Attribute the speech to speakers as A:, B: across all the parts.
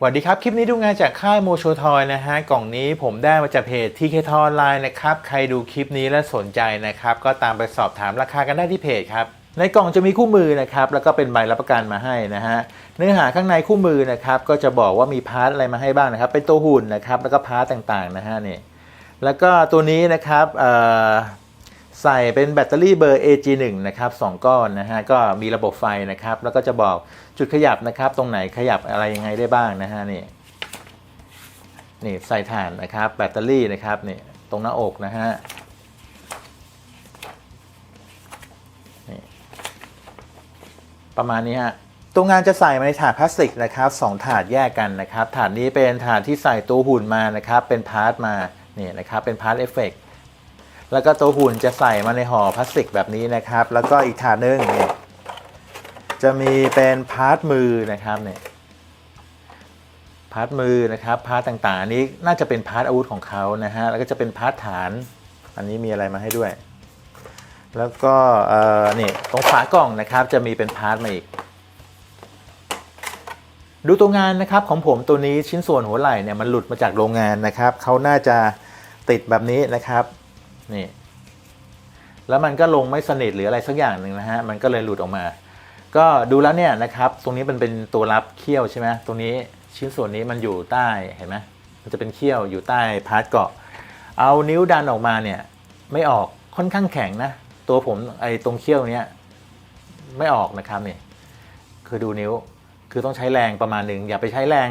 A: สวัสดีครับ คลิปนี้ดูงานจากค่ายโมโชทอยนะฮะ กล่องนี้ผมได้มาจากเพจที่เคทออนไลน์นะครับ ใครดูคลิปนี้และสนใจนะครับ ก็ตามไปสอบถามราคากันได้ที่เพจครับ ในกล่องจะมีคู่มือนะครับ แล้วก็เป็นใบรับประกันมาให้นะฮะ เนื้อหาข้างในคู่มือนะครับ ก็จะบอกว่ามีพาร์ทอะไรมาให้บ้างนะครับ เป็นตัวหุ่นนะครับ แล้วก็พาร์ทต่างๆนะฮะนี่ แล้วก็ตัวนี้นะครับเอ่อ ใส่เป็นแบตเตอรี่เบอร์ AG1 นะครับสองก้อนนะฮะก็มีระบบไฟนะครับ แล้วก็จะบอกจุดขยับนะครับ ตรงไหนขยับอะไรยังไงได้บ้างนะฮะนี่นี่ใส่ถ่านนะครับแบตเตอรี่นะครับนี่ตรงหน้าอกนะฮะประมาณนี้ฮะตัวงานจะใส่มาในถาดพลาสติกนะครับสองถาดแยกกันนะครับถาดนี้เป็นถาดที่ใส่ตัวหุ่นมานะครับเป็นพาร์ทมานี่นะครับเป็นพาร์ทเอฟเฟกต์ แล้วก็ตัวหุ่นจะใส่มาในห่อพลาสติกแบบนี้นะครับ แล้วก็อีกถาดหนึงเนี่ยจะมีเป็นพาร์ทมือนะครับเนี่ยพาร์ทมือนะครับพาร์ทต่างๆอันนี้น่าจะเป็นพาร์ทอาวุธของเขานะฮะแล้วก็จะเป็นพาร์ทฐาน อันนี้มีอะไรมาให้ด้วย แล้วก็เอ่อนี่ตรงฝากล่องนะครับ จะมีเป็นพาร์ทมาอีก ดูตัวงานนะครับของผมตัวนี้ชิ้นส่วนหัวไหล่เนี่ยมันหลุดมาจากโรงงานนะครับเขาน่าจะติดแบบนี้นะครับ นี่แล้วมันก็ลงไม่สนิทหรืออะไรสักอย่างหนึ่งนะฮะมันก็เลยหลุดออกมา ก็ดูแล้วเนี่ยนะครับตรงนี้มันเป็นตัวรับเขี้ยวใช่ไหมตรงนี้ชิ้นส่วนนี้มันอยู่ใต้เห็นไหมมันจะเป็นเขี้ยวอยู่ใต้พาร์ทเกาะ เอานิ้วดันออกมาเนี่ยไม่ออกค่อนข้างแข็งนะตัวผมไอ้ตรงเขี้ยวเนี้ยไม่ออกนะครับนี่คือดูนิ้วคือต้องใช้แรงประมาณหนึ่งอย่าไปใช้แรง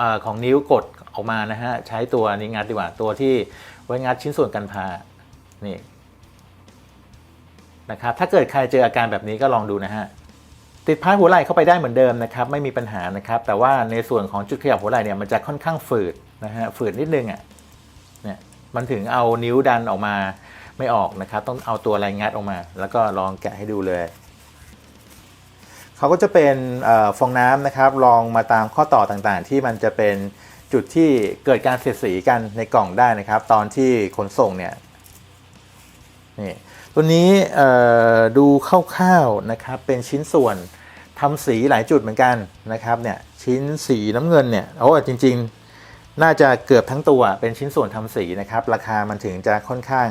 A: อของนิ้วกดออกมานะฮะใช้ตัวนี้งัดดีกว่าตัวที่ไว้งัดชิ้นส่วนกันพา นี่นะครับถ้าเกิดใครเจออาการแบบนี้ก็ลองดูนะฮะติดพาร์ทหัวไหล่เข้าไปได้เหมือนเดิมนะครับไม่มีปัญหานะครับ แต่ว่าในส่วนของจุดขยับหัวไหล่เนี่ยมันจะค่อนข้างฝืดนะฮะฝืดนิดนึงอะเนี่ยมันถึงเอานิ้วดันออกมาไม่ออกนะครับ ต้องเอาตัวอะไรงัดออกมา แล้วก็ลองแกะให้ดูเลยเขาก็จะเป็นอฟองน้ำนะครับลองมาตามข้อต่อต่างๆ ที่มันจะเป็นจุดที่เกิดการเสียดสีกันในกล่องได้นะครับ ตอนที่ขนส่งเนี่ย นี่ตัวนี้ดูคร่าวๆนะครับเป็นชิ้นส่วนทำสีหลายจุดเหมือนกันนะครับเนี่ยชิ้นสีน้ำเงินเนี่ยโอ้จริง ๆ น่าจะเกือบทั้งตัวเป็นชิ้นส่วนทำสีนะครับ ราคามันถึงจะค่อนข้าง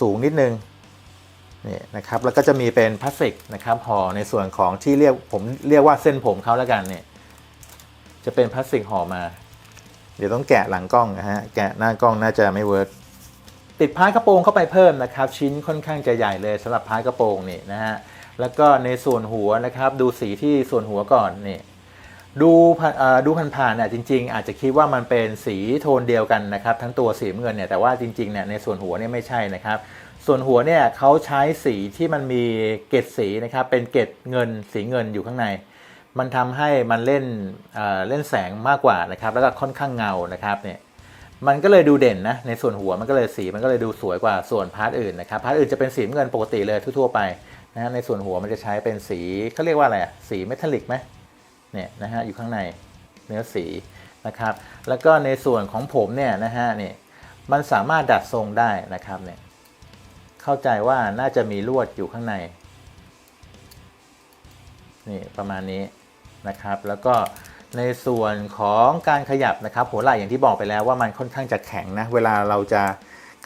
A: สูงนิดนึงนี่นะครับแล้วก็จะมีเป็นพลาสติกนะครับห่อในส่วนของที่เรียกผมเรียกว่าเส้นผมเขาแล้วกันเนี่ยจะเป็นพลาสติกห่อมา เดี๋ยวต้องแกะหลังกล้องนะฮะแกะหน้ากล้องน่าจะไม่เวิร์ก ติดพาร์ทกระโปรงเข้าไปเพิ่มนะครับชิ้นค่อนข้างจะใหญ่เลยสำหรับพาร์ทกระโปรงนี่นะฮะแล้วก็ในส่วนหัวนะครับดูสีที่ส่วนหัวก่อนนี่ดูผ่านเอ่อดูผ่านๆเนี่ยจริง ๆ อาจจะคิดว่ามันเป็นสีโทนเดียวกันนะครับ ทั้งตัวสีเงินเนี่ยแต่ว่าจริงๆเนี่ยในส่วนหัวเนี่ยไม่ใช่นะครับ ส่วนหัวเนี่ยเขาใช้สีที่มันมีเกล็ดสีนะครับเป็นเกล็ดเงินสีเงินอยู่ข้างใน มันทำให้มันเล่นเล่นแสงมากกว่านะครับ แล้วก็ค่อนข้างเงานะครับเนี่ย มันก็เลยดูเด่นนะในส่วนหัวมันก็เลยสีมันก็เลยดูสวยกว่าส่วนพาร์ทอื่นนะครับพาร์ทอื่นจะเป็นสีเงินปกติเลยทั่วๆไปนะฮะในส่วนหัวมันจะใช้เป็นสีเขาเรียกว่าอะไรอะสีเมทัลลิกไหมเนี่ยนะฮะอยู่ข้างในเนื้อสีนะครับ แล้วก็ในส่วนของผมเนี่ยนะฮะนี่มันสามารถดัดทรงได้นะครับเนี่ยเข้าใจว่าน่าจะมีลวดอยู่ข้างในนี่ประมาณนี้นะครับ แล้วก็ ในส่วนของการขยับนะครับหัวไหล่อย่างที่บอกไปแล้วว่ามันค่อนข้างจะแข็งนะเวลาเราจะ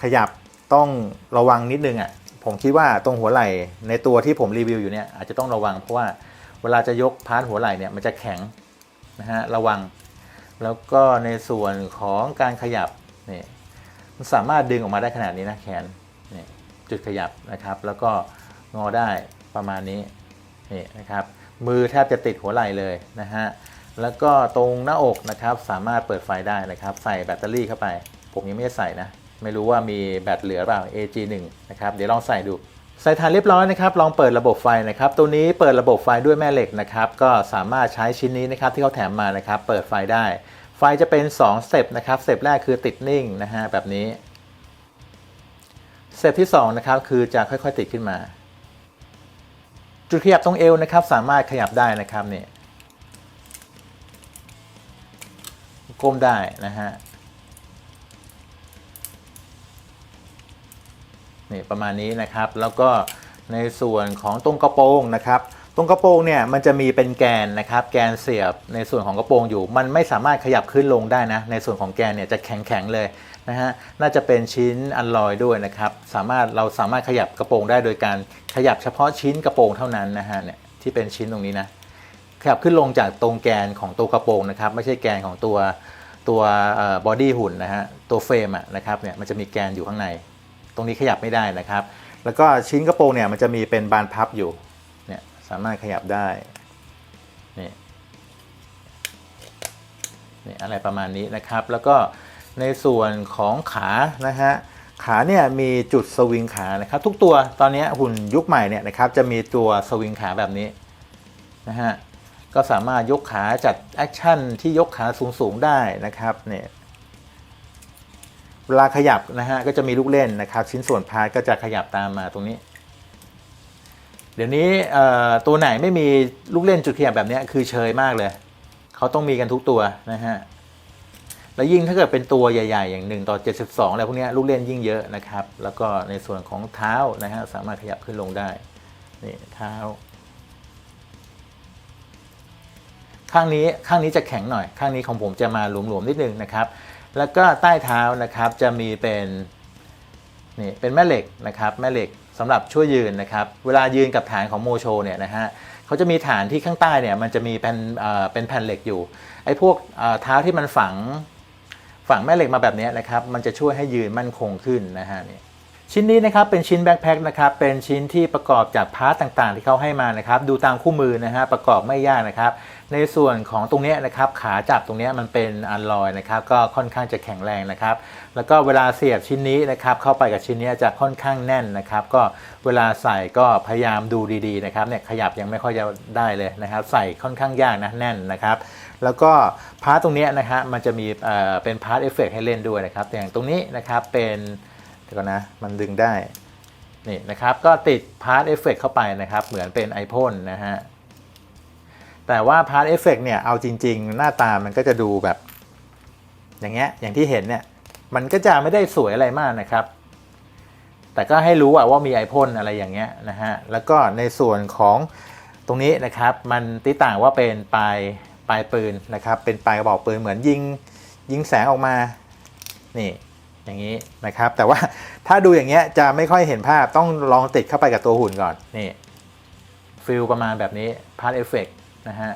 A: ขยับต้องระวังนิดนึงอะ่ะผมคิดว่าตรงหัวไหล่ในตัวที่ผมรีวิวอยู่เนี่ยอาจจะต้องระวังเพราะว่าเวลาจะยกพาร์ทหัวไหล่เนี่ยมันจะแข็งนะฮะระวัง แล้วก็ในส่วนของการขยับนี่มันสามารถดึงออกมาได้ขนาดนี้นะแขนนี่จุดขยับนะครับ แล้วก็งอได้ประมาณนี้นี่นะครับมือแทบจะติดหัวไหล่เลยนะฮะ แล้วก็ตรงหน้าอกนะครับสามารถเปิดไฟได้นะครับ ใส่แบตเตอรี่เข้าไป ผมยังไม่ได้ใส่นะ ไม่รู้ว่ามีแบตเหลือเปล่า AG1 นะครับเดี๋ยวลองใส่ดู ใส่ถ่านเรียบร้อยนะครับลองเปิดระบบไฟนะครับ ตัวนี้เปิดระบบไฟด้วยแม่เหล็กนะครับ ก็สามารถใช้ชิ้นนี้นะครับที่เขาแถมมานะครับ เปิดไฟได้ ไฟจะเป็น2สเต็ปนะครับสเต็ปแรกคือติดนิ่งนะฮะแบบนี้สเต็ปที่2นะครับคือจะค่อยๆติดขึ้นมา จุดขยับตรงเอวนะครับ สามารถขยับได้นะครับเนี่ย ก้มได้นะฮะนี่ประมาณนี้นะครับ แล้วก็ในส่วนของตรงกระโปรงนะครับตรงกระโปรงเนี่ยมันจะมีเป็นแกนนะครับ แกนเสียบในส่วนของกระโปรงอยู่ มันไม่สามารถขยับขึ้นลงได้นะ ในส่วนของแกนเนี่ยจะแข็งๆเลยนะฮะน่าจะเป็นชิ้นอัลลอยด้วยนะครับ สามารถเราสามารถขยับกระโปรงได้โดยการขยับเฉพาะชิ้นกระโปรงเท่านั้นนะฮะเนี่ยที่เป็นชิ้นตรงนี้นะ ขยับขึ้นลงจากตรงแกนของตัวกระโปรงนะครับ ไม่ใช่แกนของตัวตัวบอดี้หุ่นนะฮะตัวเฟรมอะนะครับเนี่ยมันจะมีแกนอยู่ข้างใน ตรงนี้ขยับไม่ได้นะครับ แล้วก็ชิ้นกระโปรงเนี่ยมันจะมีเป็นบานพับอยู่เนี่ยสามารถขยับได้นี่นี่อะไรประมาณนี้นะครับ แล้วก็ในส่วนของขานะฮะขาเนี่ยมีจุดสวิงขานะครับทุกตัวตอนนี้หุ่นยุคใหม่เนี่ยนะครับจะมีตัวสวิงขาแบบนี้นะฮะ ก็สามารถยกขาจัดแอคชั่นที่ยกขาสูงๆได้นะครับเนี่ยเวลาขยับนะฮะก็จะมีลูกเล่นนะครับ ชิ้นส่วนพาร์ทก็จะขยับตามมาตรงนี้ เดี๋ยวนี้ตัวไหนไม่มีลูกเล่นจุดขยับแบบนี้คือเชยมากเลย เขาต้องมีกันทุกตัวนะฮะแล้วยิ่งถ้าเกิดเป็นตัวใหญ่ ๆ อย่าง1ต่อ72อะไรพวกนี้ลูกเล่นยิ่งเยอะนะครับ แล้วก็ในส่วนของเท้านะฮะสามารถขยับขึ้นลงได้นี่เท้า ข้างนี้ข้างนี้จะแข็งหน่อย ข้างนี้ของผมจะมาหลวมๆนิดนึงนะครับ แล้วก็ใต้เท้านะครับจะมีเป็นนี่เป็นแม่เหล็กนะครับแม่เหล็กสำหรับช่วยยืนนะครับ เวลายืนกับฐานของโมโชเนี่ยนะฮะเขาจะมีฐานที่ข้างใต้เนี่ยมันจะมีเป็นเอ่อเป็นแผ่นเหล็กอยู่ไอ้พวกเท้าที่มันฝังฝังแม่เหล็กมาแบบนี้นะครับมันจะช่วยให้ยืนมั่นคงขึ้นนะฮะนี่ชิ้นนี้นะครับเป็นชิ้นแบ็คแพคนะครับเป็นชิ้นที่ประกอบจากพาร์ตต่างๆ ที่เขาให้มานะครับ ดูตามคู่มือนะฮะประกอบไม่ยากนะครับ ในส่วนของตรงนี้นะครับขาจับตรงนี้มันเป็นอัลลอยนะครับก็ค่อนข้างจะแข็งแรงนะครับ แล้วก็เวลาเสียบชิ้นนี้นะครับเข้าไปกับชิ้นนี้จะค่อนข้างแน่นนะครับ ก็เวลาใส่ก็พยายามดูดีๆนะครับเนี่ยขยับยังไม่ค่อยจะได้เลยนะครับ ใส่ค่อนข้างยากนะแน่นนะครับ แล้วก็พาร์ตตรงนี้นะฮะมันจะมีเอ่อเป็นพาร์ตเอฟเฟกให้เล่นด้วยนะครับ อย่างตรงนี้นะครับเป็นเดี๋ยวก่อนนะมันดึงได้นี่นะครับก็ติดพาร์ตเอฟเฟกเข้าไปนะครับ เหมือนเป็นไอพ่นนะฮะ แต่ว่าพาร์ตเอฟเฟกเนี่ยเอาจริง ๆ หน้าตามันก็จะดูแบบ อย่างเงี้ยอย่างที่เห็นเนี่ยมันก็จะไม่ได้สวยอะไรมากนะครับ แต่ก็ให้รู้ว่ามีไอพ่นอะไรอย่างเงี้ยนะฮะแล้วก็ในส่วนของตรงนี้นะครับ มันติต่างว่าเป็นปลายปลายปืนนะครับ เป็นปลายกระบอกปืนเหมือนยิงยิงแสงออกมานี่อย่างนี้นะครับ แต่ว่าถ้าดูอย่างเงี้ยจะไม่ค่อยเห็นภาพต้องลองติดเข้าไปกับตัวหุ่นก่อนนี่ฟิลประมาณแบบนี้พาร์ทเอฟเฟก นะฮะ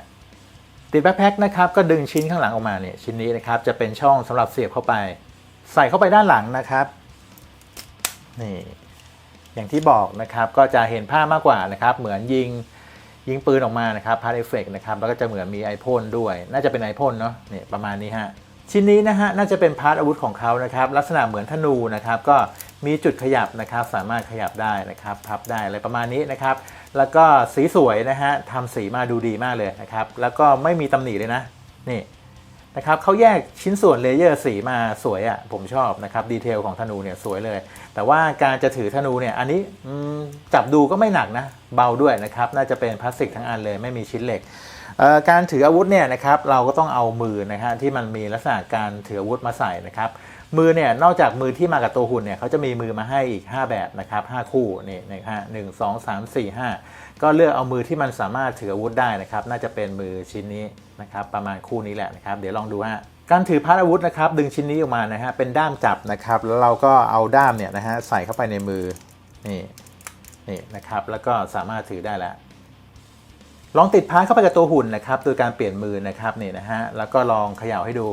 A: ติดแบ็คแพ็คนะครับก็ดึงชิ้นข้างหลังออกมาเนี่ยชิ้นนี้นะครับจะเป็นช่องสำหรับเสียบเข้าไป ใส่เข้าไปด้านหลังนะครับนี่อย่างที่บอกนะครับก็จะเห็นภาพมากกว่านะครับเหมือนยิงยิงปืนออกมานะครับพาร์ทเอฟเฟกนะครับแล้วก็จะเหมือนมีไอพ่นด้วย น่าจะเป็นไอพ่นเนาะนี่ประมาณนี้ฮะชิ้นนี้นะฮะน่าจะเป็นพาร์ทอาวุธของเขานะครับลักษณะเหมือนธนูนะครับก็มีจุดขยับนะครับสามารถขยับได้นะครับพับได้อะไรประมาณนี้นะครับ แล้วก็สีสวยนะฮะทำสีมาดูดีมากเลยนะครับ แล้วก็ไม่มีตำหนิเลยนะ นี่นะครับเขาแยกชิ้นส่วนเลเยอร์สีมาสวยอะ่ะผมชอบนะครับดีเทลของธนูเนี่ยสวยเลย แต่ว่าการจะถือธนูเนี่ยอันนี้จับดูก็ไม่หนักนะ เบาด้วยนะครับ น่าจะเป็นพลาสติกทั้งอันเลยไม่มีชิ้นเหล็ก การถืออาวุธเนี่ยนะครับเราก็ต้องเอามือนะฮะที่มันมีลักษณะการถืออาวุธมาใส่นะครับมือเนี่ยนอกจากมือที่มากับตัวหุ่นเนี่ยเขาจะมีมือมาให้อีก 5 แบบนะครับ5คู่นี่นะฮะหนึ่งสองสามสี่ห้าก็เลือกเอามือที่มันสามารถถืออาวุธได้นะครับน่าจะเป็นมือชิ้นนี้นะครับประมาณคู่นี้แหละนะครับเดี๋ยวลองดูฮะการถือพาร์ทอาวุธนะครับดึงชิ้นนี้ออกมานะฮะเป็นด้ามจับนะครับแล้วเราก็เอาด้ามเนี่ยนะฮะใส่เข้าไปในมือนี่นี่นะครับแล้วก็สามารถถือได้แล้ว ลองติดพาร์ทเข้าไปกับตัวหุ่นนะครับ โดยการเปลี่ยนมือนะครับนี่นะฮะ แล้วก็ลองเขย่าให้ดู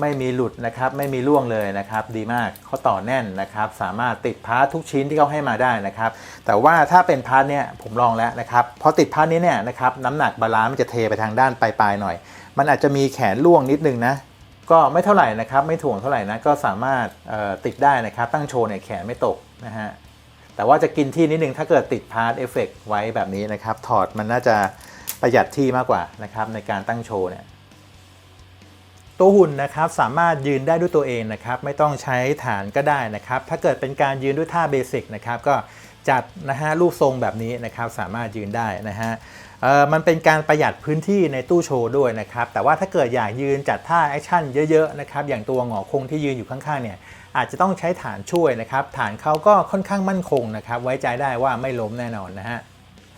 A: ไม่มีหลุดนะครับ ไม่มีร่วงเลยนะครับ ดีมากเขาต่อแน่นนะครับ สามารถติดพาร์ททุกชิ้นที่เขาให้มาได้นะครับ แต่ว่าถ้าเป็นพาร์ทเนี่ยผมลองแล้วนะครับ พอติดพาร์ทนี้เนี่ยนะครับน้ำหนักบาลานซ์มันจะเทไปทางด้านปลายๆหน่อย มันอาจจะมีแขนล่วงนิดนึงนะก็ไม่เท่าไหร่นะครับ ไม่ถ่วงเท่าไหร่นะ ก็สามารถติดได้นะครับ ตั้งโชว์เนี่ยแขนไม่ตกนะฮะ แต่ว่าจะกินที่นิดนึงถ้าเกิดติดพาร์ทเอฟเฟกไว้แบบนี้นะครับ ถอดมันน่าจะประหยัดที่มากกว่านะครับในการตั้งโชว์เนี่ยตัวหุ่นนะครับสามารถยืนได้ด้วยตัวเองนะครับไม่ต้องใช้ฐานก็ได้นะครับ ถ้าเกิดเป็นการยืนด้วยท่าเบสิกนะครับก็จัดนะฮะรูปทรงแบบนี้นะครับสามารถยืนได้นะฮะมันเป็นการประหยัดพื้นที่ในตู้โชว์ด้วยนะครับ แต่ว่าถ้าเกิดอยากยืนจัดท่าแอคชั่นเยอะๆนะครับอย่างตัวหงอคงที่ยืนอยู่ข้างๆเนี่ย อาจจะต้องใช้ฐานช่วยนะครับ ฐานเขาก็ค่อนข้างมั่นคงนะครับ ไว้ใจได้ว่าไม่ล้มแน่นอนนะฮะ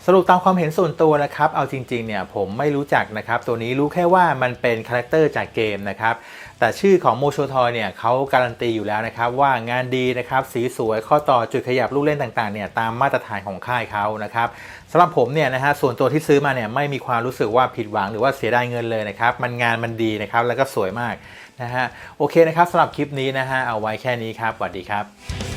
A: สสรุปตามความเห็นส่วนตัวนะครับ เอาจริงๆเนี่ยผมไม่รู้จักนะครับ ตัวนี้รู้แค่ว่ามันเป็นคาแรคเตอร์จากเกมนะครับ แต่ชื่อของโมโชทอยเนี่ยเขาการันตีอยู่แล้วนะครับ ว่างานดีนะครับ สีสวยข้อต่อจุดขยับลูกเล่นต่างๆเนี่ยตามมาตรฐานของค่ายเขานะครับ สำหรับผมเนี่ยนะฮะส่วนตัวที่ซื้อมาเนี่ยไม่มีความรู้สึกว่าผิดหวังหรือว่าเสียดายเงินเลยนะครับ มันงานมันดีนะครับแล้วก็สวยมากนะฮะโอเคนะครับสำหรับคลิปนี้นะฮะเอาไว้แค่นี้ครับสวัสดีครับ